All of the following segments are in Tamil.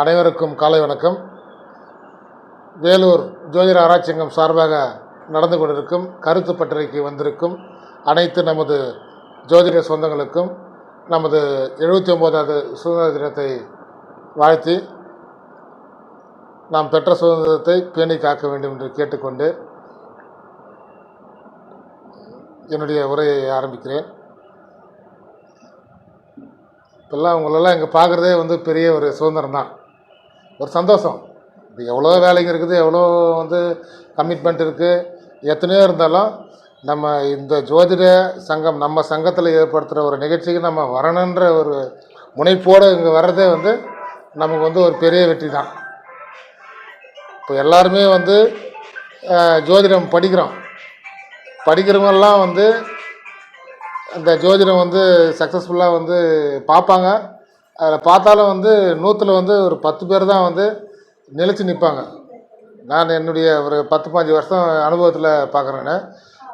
அனைவருக்கும் காலை வணக்கம். வேலூர் ஜோதிட ஆராய்ச்சியங்கம் சார்பாக நடந்து கொண்டிருக்கும் கருத்து பட்டறைக்கு வந்திருக்கும் அனைத்து நமது ஜோதிட சொந்தங்களுக்கும் நமது எழுபத்தி ஒம்போதாவது சுதந்திர தினத்தை வாழ்த்தி நாம் பெற்ற சுதந்திரத்தை பேணி காக்க வேண்டும் என்று கேட்டுக்கொண்டு என்னுடைய உரையை ஆரம்பிக்கிறேன். இப்போல்லாம் அவங்களெல்லாம் இங்கே பார்க்குறதே வந்து பெரிய ஒரு சுதந்திரம் தான் ஒரு சந்தோஷம். இப்போ எவ்வளோ வேலைங்க இருக்குது எவ்வளோ வந்து கமிட்மெண்ட் இருக்குது எத்தனையோ இருந்தாலும் நம்ம இந்த ஜோதிட சங்கம் நம்ம சங்கத்தில் ஏற்படுத்துகிற ஒரு நிகழ்ச்சிக்கு நம்ம வரணுன்ற ஒரு முனைப்போடு இங்கே வர்றதே வந்து நமக்கு வந்து ஒரு பெரிய வெற்றி தான். இப்போ எல்லாருமே வந்து ஜோதிடம் படிக்கிறோம். படிக்கிறவங்கெல்லாம் வந்து இந்த ஜோதிடம் வந்து சக்ஸஸ்ஃபுல்லாக வந்து பார்ப்பாங்க. அதில் பார்த்தாலும் வந்து நூற்றில் வந்து ஒரு பத்து பேர் தான் வந்து நிலச்சி நிற்பாங்க. நான் என்னுடைய ஒரு பத்து பாஞ்சு வருஷம் அனுபவத்தில் பார்க்குறேன்னு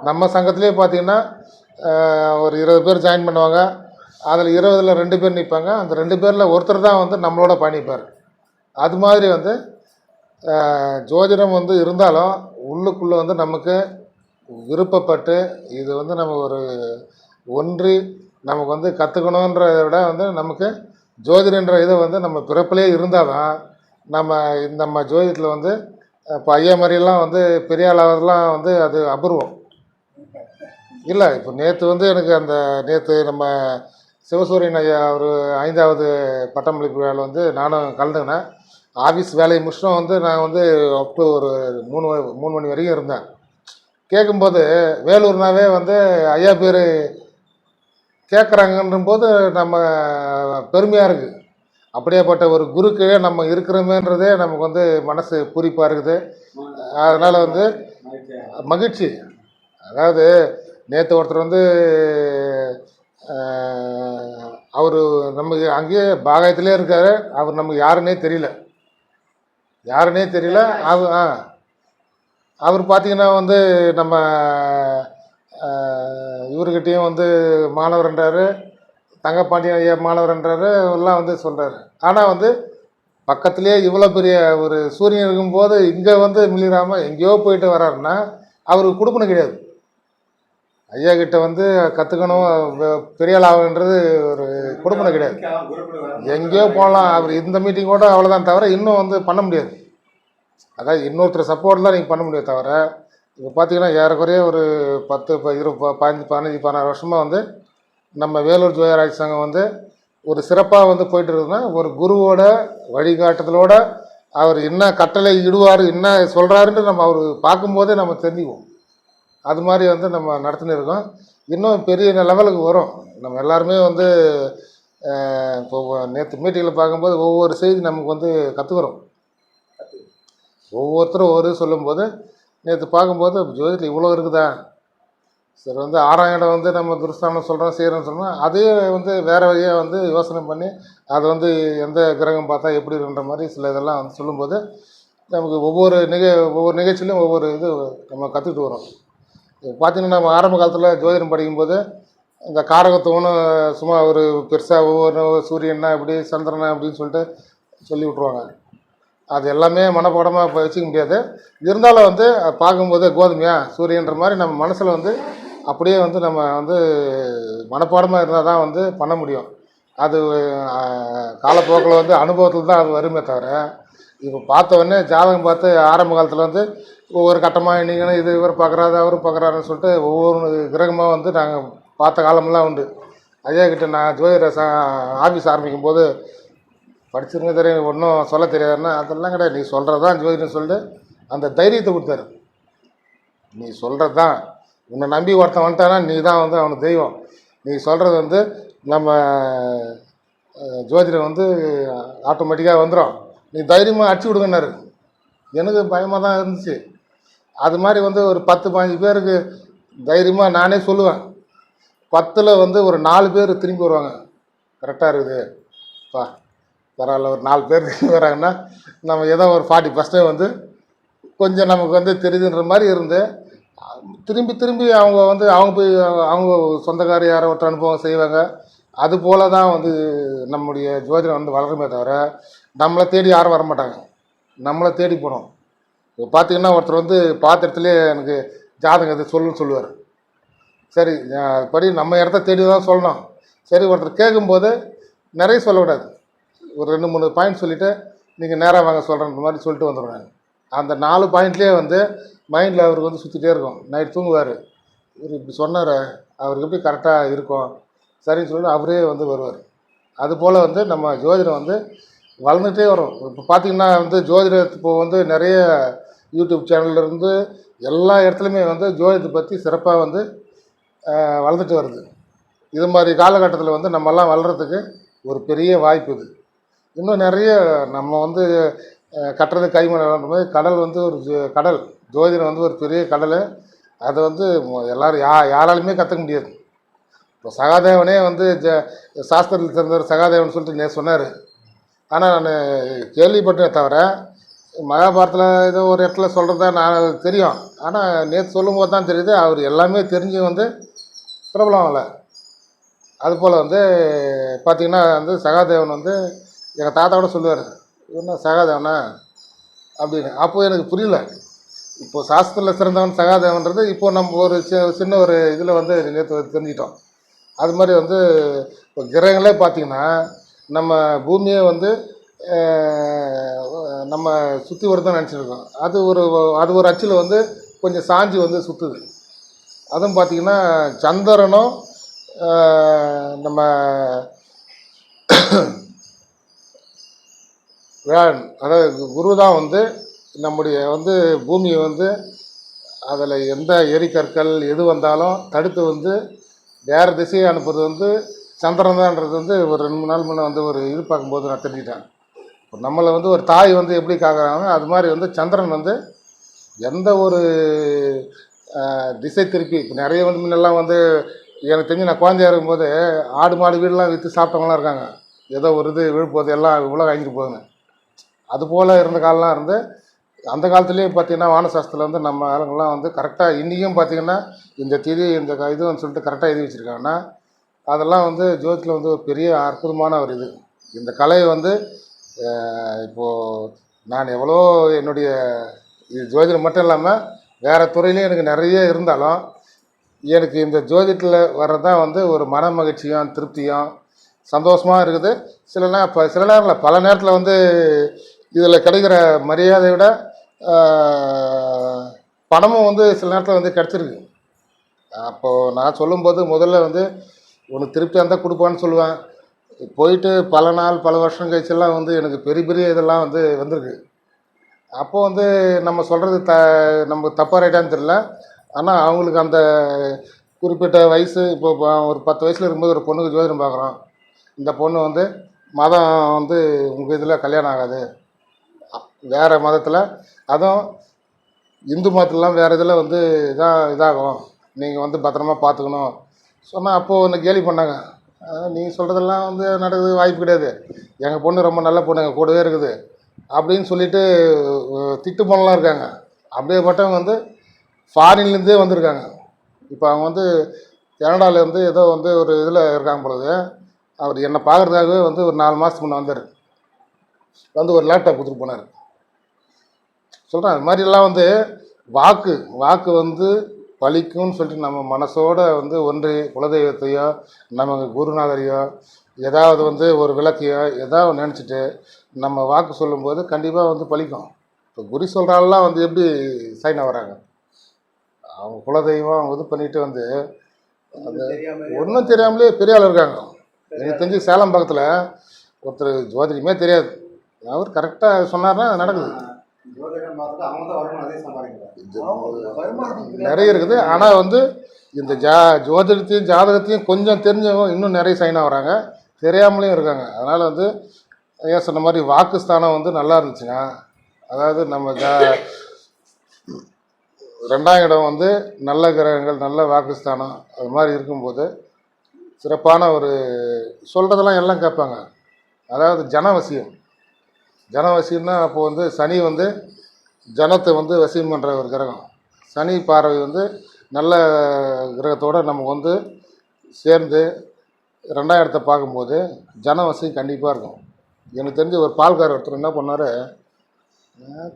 நம்ம சங்கத்திலே பார்த்தீங்கன்னா ஒரு இருபது பேர் ஜாயின் பண்ணுவாங்க. அதில் இருபதில் ரெண்டு பேர் நிற்பாங்க. அந்த ரெண்டு பேரில் ஒருத்தர் தான் வந்து நம்மளோட பயணிப்பார். அது மாதிரி வந்து ஜோதிடம் வந்து இருந்தாலும் உள்ளுக்குள்ளே வந்து நமக்கு விருப்பப்பட்டு இது வந்து நம்ம ஒரு ஒன்றி நமக்கு வந்து கற்றுக்கணுன்றத விட வந்து நமக்கு ஜோதிடன்ற இதை வந்து நம்ம பிறப்பிலே இருந்தால் தான் நம்ம நம்ம ஜோதிடத்தில் வந்து இப்போ ஐயா மாதிரிலாம் வந்து பெரிய ஆளாவதெல்லாம் வந்து அது அபூர்வம். இல்லை இப்போ நேற்று வந்து எனக்கு அந்த நேற்று நம்ம சிவசூரியன் ஐயா ஒரு ஐந்தாவது பட்டமளிப்பு வேலை வந்து நானும் கலந்துக்கினேன். ஆஃபீஸ் வேலையை முடிச்சிட்டும் வந்து நான் வந்து அப் டு ஒரு மூணு மூணு மணி வரைக்கும் இருந்தேன். கேட்கும்போது வேலூர்னாவே வந்து ஐயா பேர் கேட்குறாங்கன்ற போது நம்ம பெருமையாக இருக்குது அப்படியேப்பட்ட ஒரு குருக்கு நம்ம இருக்கிறோமேன்றதே நமக்கு வந்து மனசு பூரிப்பாக இருக்குது. அதனால் வந்து மகிழ்ச்சி. அதாவது நேற்று ஒருத்தர் வந்து அவர் நமக்கு அங்கேயே பாகாயத்திலே இருக்கார். அவர் நமக்கு யாருன்னே தெரியல. யாருன்னே தெரியல. அவர் ஆ. அவர் பார்த்தீங்கன்னா வந்து நம்ம இவர்கிட்டையும் வந்து மாணவர்ன்றாரு தங்கப்பாண்டியன் ஐயா மாணவர்ன்றாரு எல்லாம் வந்து சொல்கிறாரு ஆனால் வந்து பக்கத்துலேயே இவ்வளோ பெரிய ஒரு சூரியன் இருக்கும்போது இங்கே வந்து மிளிராமல் எங்கேயோ போயிட்டு வர்றாருன்னா அவருக்கு கொடுக்கணும் கிடையாது. ஐயா கிட்ட வந்து கற்றுக்கணும் பெரிய ஆள் ஆகணுன்றது ஒரு கொடுக்கணும் கிடையாது. எங்கேயோ போகலாம் அவர் இந்த மீட்டிங் கூட அவ்வளோதான் தவிர இன்னும் வந்து பண்ண முடியாது. அதாவது இன்னொருத்தர் சப்போர்ட் தான் நீங்கள் பண்ண முடியாது தவிர இப்போ பார்த்தீங்கன்னா ஏறக்குறைய ஒரு பத்து இப்போ இரு ப- பதினஞ்சு பதினஞ்சு பதினாறு வருஷமாக வந்து நம்ம வேலூர் ஜோயராஜ் சங்கம் வந்து ஒரு சிறப்பாக வந்து போயிட்டு இருக்குதுன்னா ஒரு குருவோட வழிகாட்டுதலோட அவர் என்ன கட்டளை இடுவார் என்ன சொல்கிறாருன்ட்டு நம்ம அவர் பார்க்கும்போதே நம்ம தெரிஞ்சுக்குவோம். அது மாதிரி வந்து நம்ம நடத்தின்னு இருக்கோம் இன்னும் பெரிய லெவலுக்கு வரும். நம்ம எல்லாருமே வந்து இப்போ நேற்று மீட்டிங்கில் பார்க்கும்போது ஒவ்வொரு செய்தி நமக்கு வந்து கற்றுக்குறோம் ஒவ்வொருத்தரும் ஒரு சொல்லும்போது நேற்று பார்க்கும்போது ஜோதிடத்தில் இவ்வளோ இருக்குதா? சரி வந்து ஆறாம் இடம் வந்து நம்ம துருஸ்தானம் சொல்கிறோம் செய்கிறோம்னு சொன்னால் அதே வந்து வேறு வழியாக வந்து யோசனை பண்ணி அதை வந்து எந்த கிரகம் பார்த்தா எப்படி இருக்குன்ற மாதிரி சில இதெல்லாம் வந்து சொல்லும்போது நமக்கு ஒவ்வொரு நிக ஒவ்வொரு நிகழ்ச்சியிலும் ஒவ்வொரு இது நம்ம கற்றுக்கிட்டு வரோம். இப்போ பார்த்தீங்கன்னா நம்ம ஆரம்ப காலத்தில் ஜோதிடம் படிக்கும்போது இந்த காரகத்துவம்னு சும்மா ஒரு பெருசாக ஒவ்வொரு சூரியன்னா இப்படி சந்திரனா அப்படின்னு சொல்லிட்டு சொல்லி விட்ருவாங்க அது எல்லாமே மனப்பாடமாக இப்போ வச்சுக்க முடியாது. இருந்தாலும் வந்து பார்க்கும்போது கோதுமையா சூரியன்ற மாதிரி நம்ம மனசில் வந்து அப்படியே வந்து நம்ம வந்து மனப்பாடமாக இருந்தால் தான் வந்து பண்ண முடியும். அது காலப்போக்கில் வந்து அனுபவத்தில் தான் அது வருமே தவிர இப்போ பார்த்தவொடனே ஜாதகம் பார்த்து ஆரம்ப காலத்தில் வந்து ஒவ்வொரு கட்டமாக நீங்கள் இது இவர் பார்க்குறாரு அவர் பார்க்குறாருன்னு சொல்லிட்டு ஒவ்வொரு கிரகமாக வந்து நாங்கள் பார்த்த காலமெல்லாம் உண்டு. ஐயா கிட்ட நான் ஜோதிட ஆஃபீஸ் ஆரம்பிக்கும் போது படிச்சிருங்க தெரியும் ஒன்றும் சொல்ல தெரியாதுன்னா அதெல்லாம் கிடையாது. நீ சொல்கிறது தான் ஜோதிடம் சொல்லிட்டு அந்த தைரியத்தை கொடுத்தாரு. நீ சொல்கிறது தான் உன்னை நம்பி ஒருத்தன் வந்துட்டானா நீ தான் வந்து அவனுக்கு தெய்வம். நீ சொல்கிறது வந்து நம்ம ஜோதிடம் வந்து ஆட்டோமேட்டிக்காக வந்துடும் நீ தைரியமாக அடிச்சு விடுங்கன்னாரு எனக்கு பயமாக தான் இருந்துச்சு. அது மாதிரி வந்து ஒரு பத்து பாஞ்சு பேருக்கு தைரியமாக நானே சொல்லுவேன். பத்தில் வந்து ஒரு நாலு பேர் திரும்பி வருவாங்க. கரெக்டாக இருக்குது. பா. பரவாயில்ல ஒரு நாலு பேர் வராங்கன்னா நம்ம ஏதோ ஒரு ஃபார்ட்டி பர்சன்ட் வந்து கொஞ்சம் நமக்கு வந்து தெரியுதுன்ற மாதிரி இருந்து திரும்பி திரும்பி அவங்க வந்து அவங்க போய் அவங்க சொந்தக்கார யாரோ ஒருத்தர் அனுபவம் செய்வாங்க. அது போல தான் வந்து நம்முடைய ஜோதிடம் வந்து வளருமே தவிர நம்மளை தேடி யாரும் வர மாட்டாங்க. நம்மளை தேடி போகணும் இப்போ பார்த்தீங்கன்னா ஒருத்தர் வந்து பார்த்த எனக்கு ஜாதகம் இது சொல்லுன்னு சொல்லுவார். சரி படி நம்ம இடத்த தேடி தான் சொல்லணும். சரி ஒருத்தர் கேட்கும்போது நிறைய சொல்லக்கூடாது ஒரு ரெண்டு மூணு பாயிண்ட் சொல்லிவிட்டு நீங்கள் நேராக வாங்க சொல்கிறன்ற மாதிரி சொல்லிட்டு வந்துடுவாங்க அந்த நாலு பாயிண்ட்லேயே வந்து மைண்டில் அவருக்கு வந்து சுற்றிட்டே இருக்கும். நைட் தூங்குவார். இவர் இப்படி சொன்னார்? அவருக்கு எப்படி கரெக்டாக இருக்கும்? சரின்னு சொல்லிட்டு அவரே வந்து வருவார். அதுபோல் வந்து நம்ம ஜோதிடம் வந்து வளர்ந்துகிட்டே வரும். இப்போ பார்த்திங்கன்னா வந்து ஜோதிட இப்போ வந்து நிறைய யூடியூப் சேனல்லேருந்து எல்லா இடத்துலையுமே வந்து ஜோதிடத்தை பற்றி சிறப்பாக வந்து வளர்ந்துட்டு வருது. இது மாதிரி காலகட்டத்தில் வந்து நம்மெல்லாம் வளர்கிறதுக்கு ஒரு பெரிய வாய்ப்பு இது. இன்னும் நிறைய நம்ம வந்து கட்டுறது கைமணம் கடல் வந்து ஒரு ஜோ- கடல். ஜோதிடம் வந்து ஒரு பெரிய கடல். அதை வந்து எல்லோரும் எல்லாரும் யா யாராலுமே கற்றுக்க முடியாது. இப்போ சகாதேவனே வந்து ஜ சாஸ்திரத்தில் சேர்ந்தவர் சகாதேவன் சொல்லிட்டு நே சொன்னார். ஆனால் நான் கேள்விப்பட்டேன் தவிர மகாபாரத்தில் ஏதோ ஒரு இடத்துல சொல்கிறதா நான் தெரியும். ஆனால் நேற்று சொல்லும்போது தான் தெரியுது அவர் எல்லாமே தெரிஞ்சு வந்து பிரபலம் ஆகலை. அதுபோல் வந்து பார்த்திங்கன்னா வந்து சகாதேவன் வந்து எங்கள் தாத்தாவோட சொல்லுவார் என்ன சகாதேவனா? அப்படின்னு. அப்போ எனக்கு புரியல. இப்போ சாஸ்திரத்தில் சிறந்தவன் சகாதேவன்றது இப்போது நம்ம ஒரு சி- சின்ன ஒரு இதில் வந்து நேற்று தெரிஞ்சிட்டோம் அது மாதிரி வந்து இப்போ கிரகங்களே பார்த்திங்கன்னா நம்ம பூமியை வந்து நம்ம சுற்றி வருதுன்னு நினச்சிருக்கோம். அது ஒரு அது ஒரு அச்சில் வந்து கொஞ்சம் சாஞ்சி வந்து சுற்றுது அதுவும் பார்த்திங்கன்னா சந்திரனும் நம்ம வேளாண் அதாவது குரு தான் வந்து நம்முடைய வந்து பூமியை வந்து அதில் எந்த எரிக்கற்கள் எது வந்தாலும் தடுத்து வந்து வேறு திசையை அனுப்புறது வந்து சந்திரன் தான்ன்றது வந்து ஒரு ரெண்டு மூணு நாள் முன்னே வந்து ஒரு இது பார்க்கும்போது நான் தெரிஞ்சுட்டேன் இப்போ நம்மளை வந்து ஒரு தாய் வந்து எப்படி காக்குறாங்க அது மாதிரி வந்து சந்திரன் வந்து எந்த ஒரு திசை திருப்பி இப்போ நிறைய வந்து முன்னெல்லாம் வந்து எனக்கு தெரிஞ்சு நான் குழந்தையா இருக்கும்போது ஆடு மாடு வீடெலாம் விற்று சாப்பிட்டவங்களாம் இருக்காங்க. ஏதோ ஒரு இது விழுப்போது எல்லாம் உலகம் வாங்கிட்டு போகுதுங்க அதுபோல் இருந்த காலம்லாம் இருந்து அந்த காலத்துலேயும் பார்த்தீங்கன்னா வானசாஸ்திரத்தில் வந்து நம்ம ஆளுங்கள்லாம் வந்து கரெக்டாக இன்றைக்கும் பார்த்தீங்கன்னா இந்த திதி இந்த க- இதுன்னு சொல்லிட்டு கரெக்டாக எழுதி வச்சுருக்காங்கன்னா அதெல்லாம் வந்து ஜோதிடத்தில் வந்து ஒரு பெரிய அற்புதமான ஒரு இது. இந்த கலை வந்து இப்போது நான் எவ்வளோ என்னுடைய இது ஜோதிடம் மட்டும் இல்லாமல் வேறு துறையிலையும் எனக்கு நிறைய இருந்தாலும் எனக்கு இந்த ஜோதிடத்தில் வர்றது தான் வந்து ஒரு மன மகிழ்ச்சியும் திருப்தியும் சந்தோஷமாக இருக்குது. சில நேரம் இப்போ சில நேரங்களில் பல நேரத்தில் வந்து இதில் கிடைக்கிற மரியாதையை விட பணமும் வந்து சில நேரத்தில் வந்து கிடச்சிருக்கு. அப்போது நான் சொல்லும்போது முதல்ல வந்து உனக்கு திருப்தியாக இருந்தால் கொடுப்பான்னு சொல்லுவேன். போயிட்டு பல நாள் பல வருஷம் கழிச்செல்லாம் வந்து எனக்கு பெரிய பெரிய இதெல்லாம் வந்து வந்திருக்கு. அப்போது வந்து நம்ம சொல்கிறது த நம்ம தப்பாக ரைட்டான்னு தெரியல. ஆனால் அவங்களுக்கு அந்த குறிப்பிட்ட வயசு இப்போ ஒரு பத்து வயசில் இருக்கும்போது ஒரு பொண்ணுக்கு ஜோதிடம் பார்க்குறோம் இந்த பொண்ணு வந்து மதம் வந்து உங்கள் இதில் கல்யாணம் ஆகாது. வேறு மதத்தில் அதுவும் இந்து மதத்துலலாம் வேறு இதில் வந்து இதாக இதாகும். நீங்கள் வந்து பத்திரமா பார்த்துக்கணும் சொன்னால் அப்போது ஒன்று கேலி பண்ணாங்க. நீங்கள் சொல்கிறதெல்லாம் வந்து நடக்குது வாய்ப்பு கிடையாது. எங்கள் பொண்ணு ரொம்ப நல்ல பொண்ணு எங்கள் கூடவே இருக்குது. அப்படின்னு சொல்லிட்டு திட்டு பொண்ணெலாம் இருக்காங்க. அப்படியேப்பட்டவங்க வந்து ஃபாரின்லேருந்தே வந்திருக்காங்க. இப்போ அவங்க வந்து கனடாவிலேருந்து ஏதோ வந்து ஒரு இதில் இருக்காங்க பொழுது அவர் என்னை பார்க்குறதுக்காகவே வந்து ஒரு நாலு மாதத்துக்கு முன்னே வந்தார். வந்து ஒரு லேப்டாப் கொடுத்துட்டு போனார். சொல்கிறேன் அது மாதிரிலாம் வந்து வாக்கு வாக்கு வந்து பலிக்கும்னு சொல்லிட்டு நம்ம மனசோட வந்து ஒன்று குலதெய்வத்தையோ நமக்கு குருநாதரையோ ஏதாவது வந்து ஒரு விளக்கையோ ஏதாவது நினச்சிட்டு நம்ம வாக்கு சொல்லும்போது கண்டிப்பாக வந்து பலிக்கும் இப்போ குறி சொல்கிறாலாம் வந்து எப்படி சைனாக வராங்க? அவங்க குலதெய்வம் அவங்க இது பண்ணிட்டு வந்து ஒன்றும் தெரியாமலே பெரிய ஆள் இருக்காங்க. எனக்கு தெரிஞ்சு சேலம் பக்கத்தில் ஒருத்தர் ஜோதிடமே தெரியாது. அவர் கரெக்டாக சொன்னார்னா அது நடக்குது. ஜோதிடம் பார்த்துட்டு அவங்க தான் வரணும் அதே சம்பாதிக்கிறாங்க. நிறைய இருக்குது. ஆனால் வந்து இந்த ஜா ஜோதிடத்தையும் ஜாதகத்தையும் கொஞ்சம் தெரிஞ்சவங்க இன்னும் நிறைய சைன் ஆகுறாங்க தெரியாமலேயும் இருக்காங்க. அதனால் வந்து ஏன் சொன்ன மாதிரி வாக்குஸ்தானம் வந்து நல்லா இருந்துச்சுன்னா அதாவது நம்ம ஜா ரெண்டாம் இடம் வந்து நல்ல கிரகங்கள் நல்ல வாக்குஸ்தானம் அது மாதிரி இருக்கும்போது சிறப்பான ஒரு சொல்கிறதெல்லாம் எல்லாம் கேட்பாங்க. அதாவது ஜனவசியம். ஜனவசியம்னா அப்போ வந்து சனி வந்து ஜனத்தை வந்து வசியம் பண்ணுற ஒரு கிரகம். சனி பார்வை வந்து நல்ல கிரகத்தோடு நமக்கு வந்து சேர்ந்து ரெண்டாயிரத்தை பார்க்கும்போது ஜன வசதி கண்டிப்பாக இருக்கும். எனக்கு தெரிஞ்ச ஒரு பால்காரர் ஒருத்தர் என்ன பண்ணார்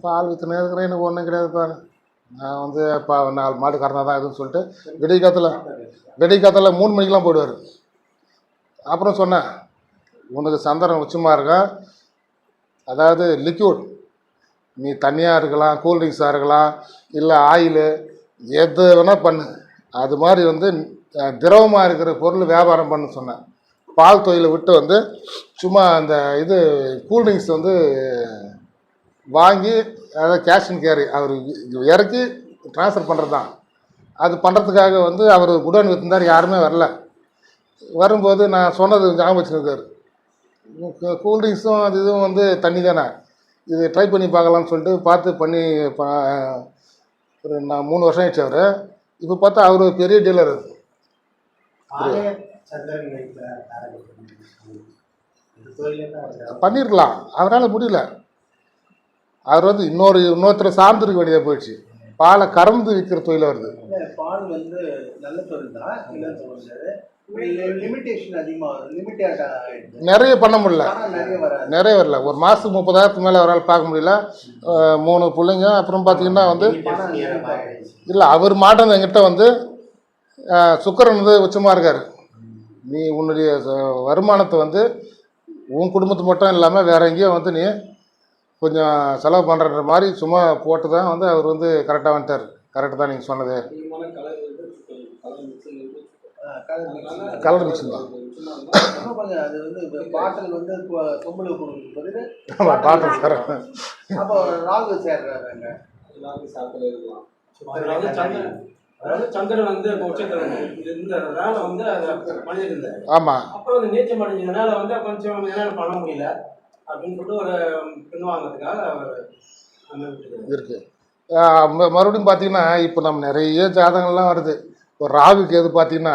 பால் விற்றுனே இருக்கிறேன் எனக்கு ஒன்றும் கிடையாதுப்பா நான் வந்து பா நாலு மாடு கறந்தால் தான் எதுன்னு சொல்லிட்டு விடிய காத்தில் மூணு மணிக்கெலாம் போயிடுவார். அப்புறம் சொன்னேன் உனக்கு சந்தனம் உச்சமாக இருக்கா? அதாவது லிக்யூட் நீ தண்ணியாக இருக்கலாம் கூல்ட்ரிங்க்ஸாக இருக்கலாம் இல்லை ஆயிலு எது வேணால் பண்ணு. அது மாதிரி வந்து திரவமாக இருக்கிற பொருள் வியாபாரம் பண்ண சொன்னேன். பால் தொழிலை விட்டு வந்து சும்மா அந்த இது கூல்ட்ரிங்க்ஸ் வந்து வாங்கி அதாவது கேஷ் அண்ட் கேரி அவர் இறக்கி ட்ரான்ஸ்ஃபர் பண்ணுறது தான் அது பண்ணுறதுக்காக வந்து அவர் குடோன் விற்றுந்தார் யாருமே வரல. வரும்போது நான் சொன்னது ஞாபகம் வச்சுருக்காரு. கூல்ட்ரிங்க்ஸும் அது இதுவும் வந்து தண்ணி தானே? இது ட்ரை பண்ணி பார்க்கலாம்னு சொல்லிட்டு பார்த்து பண்ணி ஒரு நான் மூணு வருஷம் ஆயிடுச்சு அவர். இப்போ பார்த்தா அவர் ஒரு பெரிய டீலர் அவர் பண்ணியிருக்கலாம் அவரால் முடியல. அவர் வந்து இன்னொரு இன்னொருத்தரை சார்ந்திருக்க வேண்டியதாக போயிடுச்சு. பாலை கறந்து விற்கிற தொழில் வருது பால் வந்து நல்ல தொழில் தான். நிறைய பண்ண முடியல. நிறைய வரல. ஒரு மாதத்துக்கு முப்பதாயிரத்துக்கு மேலே அவரால் பார்க்க முடியல. மூணு பிள்ளைங்க அப்புறம் பார்த்தீங்கன்னா வந்து. இல்லை அவர் மாட்டம் என்கிட்ட வந்து சுக்கிரன் வந்து உச்சமாக இருக்கார். நீ உன்னுடைய வருமானத்தை வந்து உன் குடும்பத்து மட்டும் இல்லாமல் வேற எங்கேயும் வந்து நீ கொஞ்சம் செலவு பண்ணுறன்ற மாதிரி சும்மா போட்டு தான் வந்து அவர் வந்து கரெக்டாக வந்துட்டார். கரெக்டு தான் நீங்கள் சொன்னது. கலர் மிக்சிங் தான் அது வந்து இப்ப பாட்டில் வந்து கொ- கொம்புல கொடுக்கும் பதில் ஆமாம் பாட்டம் சார். அப்போ ராகு சேர்றாங்க அதாவது சந்திரன் அதாவது சந்திரன் வந்து இப்போ உச்சத்தில் இந்த வேலை வந்து அதை பண்ணியிருந்தேன் ஆமாம் அப்புறம் அந்த நீச்சம் அடைஞ்சதுனால வந்து கொஞ்சம் என்னால் பண்ண முடியல அப்படின்னு சொல்லிட்டு ஒரு பின் வாங்கிறதுக்காக அவர் அந்த விட்டுட்டாரு. இருக்கு மறுபடியும் பார்த்தீங்கன்னா இப்போ நம்ம நிறைய ஜாதகங்கள்லாம் வருது. இப்போ ராகுக்கு எது பார்த்தீங்கன்னா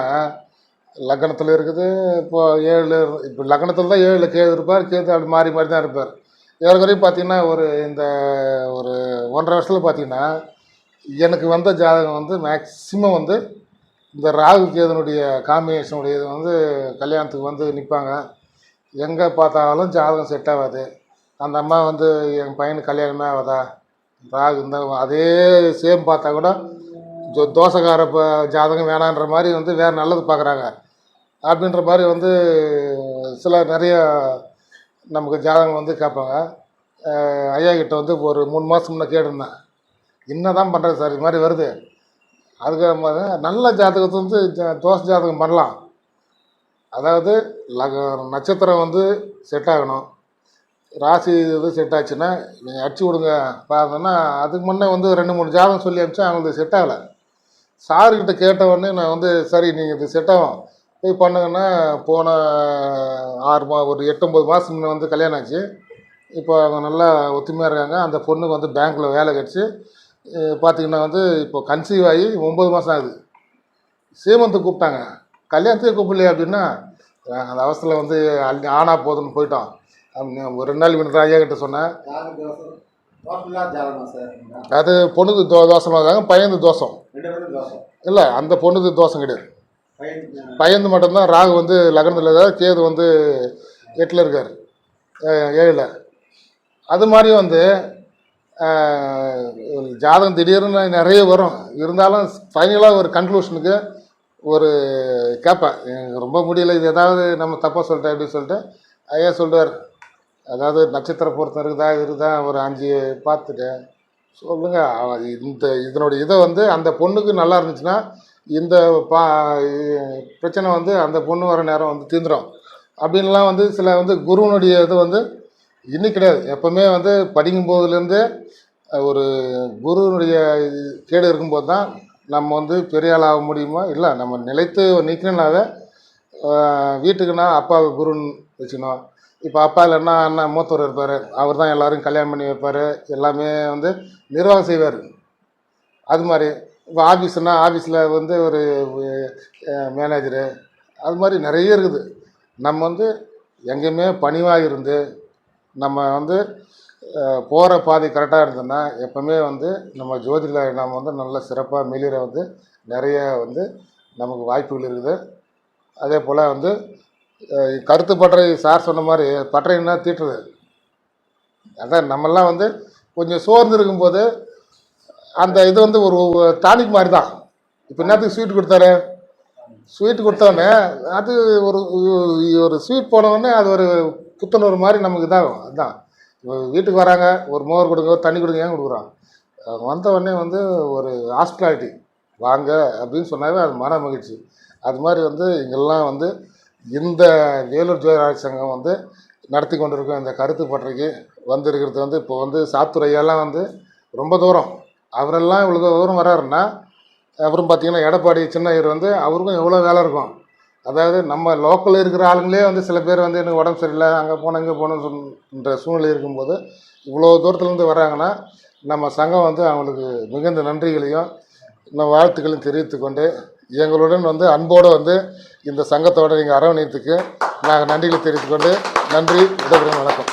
லக்னத்தில் இருக்குது இப்போ ஏழு இப்போ லக்னத்தில் தான் ஏழு கேது இருப்பார் கேது அப்படி மாறி மாறி தான் இருப்பார். ஏற்கனவே பார்த்தீங்கன்னா ஒரு இந்த ஒரு ஒன்றரை வருஷத்தில் பார்த்தீங்கன்னா எனக்கு வந்த ஜாதகம் வந்து மேக்சிமம் வந்து இந்த ராகு கேதனுடைய காம்பினேஷனுடைய இது வந்து கல்யாணத்துக்கு வந்து நிற்பாங்க எங்கே பார்த்தாலும் ஜாதகம் செட் ஆகாது. அந்த அம்மா வந்து என் பையனுக்கு கல்யாணமே ஆகாதா? ராகு இந்த அதே சேம் பார்த்தா கூட ஜோ தோசைக்கார இப்போ ஜாதகம் வேணான்ற மாதிரி வந்து வேறு நல்லது பார்க்குறாங்க அப்படின்ற மாதிரி வந்து சில நிறைய நமக்கு ஜாதகம் வந்து கேட்பாங்க. ஐயா கிட்ட வந்து ஒரு மூணு மாதம் முன்னே கேட்டிருந்தேன். என்ன தான் பண்ணுறது சார்? இது மாதிரி வருது. அதுக்கு மாதிரி நல்ல ஜாதகத்தை வந்து தோசை ஜாதகம் பண்ணலாம். அதாவது லக நட்சத்திரம் வந்து செட் ஆகணும். ராசி இது செட் ஆச்சுன்னா நீங்கள் அடிச்சு விடுங்க பார்த்தோன்னா அதுக்கு முன்னே வந்து ரெண்டு மூணு ஜாதகம் சொல்லி அனுப்பிச்சா அவங்களுக்கு செட் ஆகலை. சாருக்கிட்ட கேட்டவொடனே நான் வந்து சரி நீங்கள் இது செட் ஆகும் போய் பண்ணுங்கன்னா போன ஆறு மா ஒரு எட்டு ஒம்பது மாதம் முன்ன வந்து கல்யாணம் ஆச்சு. இப்போ அவங்க நல்லா ஒத்துமையாக இருக்காங்க. அந்த பொண்ணுக்கு வந்து பேங்க்கில் வேலை கிடச்சி பார்த்தீங்கன்னா வந்து இப்போ கன்சீவ் ஆகி ஒம்பது மாதம் ஆகுது. சீமந்தை கூப்பிட்டாங்க. கல்யாணத்துக்கு கூப்பிடலையே அப்படின்னா நாங்கள் அந்த அவசரத்தில் வந்து அல்- ஆனா போதுன்னு போயிட்டோம். அப்படி ஒரு ரெண்டு நாள் முன்னாடி ஐயா கிட்ட சொன்னேன். தோசை தோசை அது பொண்ணுக்கு தோ தோசமாக இருக்காங்க பையனுக்கு தோசம் தோசை இல்லை அந்த பொண்ணுக்கு தோசம் கிடையாது. பையனுக்கு மட்டும்தான் ராகு வந்து லக்னத்தில் இருக்கார் கேது வந்து எட்டில் இருக்கார் ஏழில். அது மாதிரி வந்து ஜாதகம் திடீர்னு நிறைய வரும். இருந்தாலும் ஃபைனலாக ஒரு கன்க்ளூஷனுக்கு ஒரு கேட்பேன் எனக்கு ரொம்ப முடியல இது ஏதாவது நம்ம தப்பாக சொல்லிட்டேன் அப்படின்னு சொல்லிட்டு ஐயா சொல்லுவார் அதாவது நட்சத்திர பொருத்தம் இருக்குதா இருக்குதா ஒரு அஞ்சு பார்த்துட்டேன். சொல்லுங்கள் இந்த இதனுடைய இதை வந்து அந்த பொண்ணுக்கு நல்லா இருந்துச்சுன்னா இந்த பா பிரச்சனை வந்து அந்த பொண்ணு வர நேரம் வந்து தீந்துடும் அப்படின்லாம் வந்து சில வந்து குருவனுடைய இது வந்து இன்னும் கிடையாது. எப்போவுமே வந்து படிக்கும் போதுலேருந்து ஒரு குருவனுடைய கேடு இருக்கும்போது தான் நம்ம வந்து பெரிய ஆள் ஆக முடியுமா? இல்லை நம்ம நிலைத்து நிற்கணுனாவே வீட்டுக்குன்னா அப்பா குருன்னு வச்சுக்கணும். இப்போ அப்பா இல்லைன்னா அண்ணன் மூத்தவர் இருப்பார். அவர் தான் எல்லோரும் கல்யாணம் பண்ணி வைப்பார். எல்லாமே வந்து நிர்வாகம் செய்வார். அது மாதிரி. இப்போ ஆஃபீஸ்னா ஆஃபீஸில் வந்து ஒரு மேனேஜரு அது மாதிரி நிறைய இருக்குது. நம்ம வந்து எங்கேயுமே பணிவாக இருந்து நம்ம வந்து போகிற பாதை கரெக்டாக இருந்ததுன்னா எப்போவுமே வந்து நம்ம ஜோதியில் நாம் வந்து நல்ல சிறப்பாக மெலிற வந்து நிறைய வந்து நமக்கு வாய்ப்புகள் இருக்குது. அதே போல் வந்து கருத்து பற்றை சார் சொன்ன மாதிரி பற்றைன்னா தீட்டுறது. அதான் நம்மெல்லாம் வந்து கொஞ்சம் சோர்ந்து இருக்கும்போது அந்த இது வந்து ஒரு டானிக் மாதிரி தான் இப்போ என்னத்துக்கு ஸ்வீட் கொடுத்தாரு? ஸ்வீட் கொடுத்தோடனே அது ஒரு ஒரு ஸ்வீட் போனவுடனே அது ஒரு புத்துணர்வு மாதிரி நமக்கு இதாகும் அதுதான் வீட்டுக்கு வராங்க ஒரு மோர் கொடுங்க ஒரு தண்ணி கொடுங்க ஏன் கொடுக்குறான் வந்தவுடனே வந்து ஒரு ஹாஸ்பிட்டாலிட்டி வாங்க அப்படின்னு சொன்னாவே அது மன மகிழ்ச்சி. அது மாதிரி வந்து இங்கெல்லாம் வந்து இந்த வேலூர் ஜோதிராஜ் சங்கம் வந்து நடத்தி கொண்டிருக்கும் இந்த கருத்து பற்றைக்கு வந்திருக்கிறது வந்து இப்போ வந்து சாத்துரையெல்லாம் வந்து ரொம்ப தூரம். அவரெல்லாம் இவ்வளோ தூரம் வராருன்னா அப்புறம் பார்த்தீங்கன்னா எடப்பாடி சின்னையர் வந்து அவருக்கும் எவ்வளோ வேலை இருக்கும். அதாவது நம்ம லோக்கலில் இருக்கிற ஆளுங்களே வந்து சில பேர் வந்து எனக்கு உடம்பு சரியில்லை அங்கே போனோம் இங்கே போகணுன்னு சூழ்நிலை இருக்கும்போது இவ்வளோ தூரத்துலேருந்து வராங்கன்னா நம்ம சங்கம் வந்து அவங்களுக்கு மிகுந்த நன்றிகளையும் நம்ம வாழ்த்துக்களையும் தெரிவித்துக்கொண்டு எங்களுடன் வந்து அன்போடு வந்து இந்த சங்கத்தோட நீங்கள் அரவணைத்துக்கு நாங்கள் நன்றிகளை தெரிவித்துக்கொண்டு நன்றி விடைபெறும் வணக்கம்.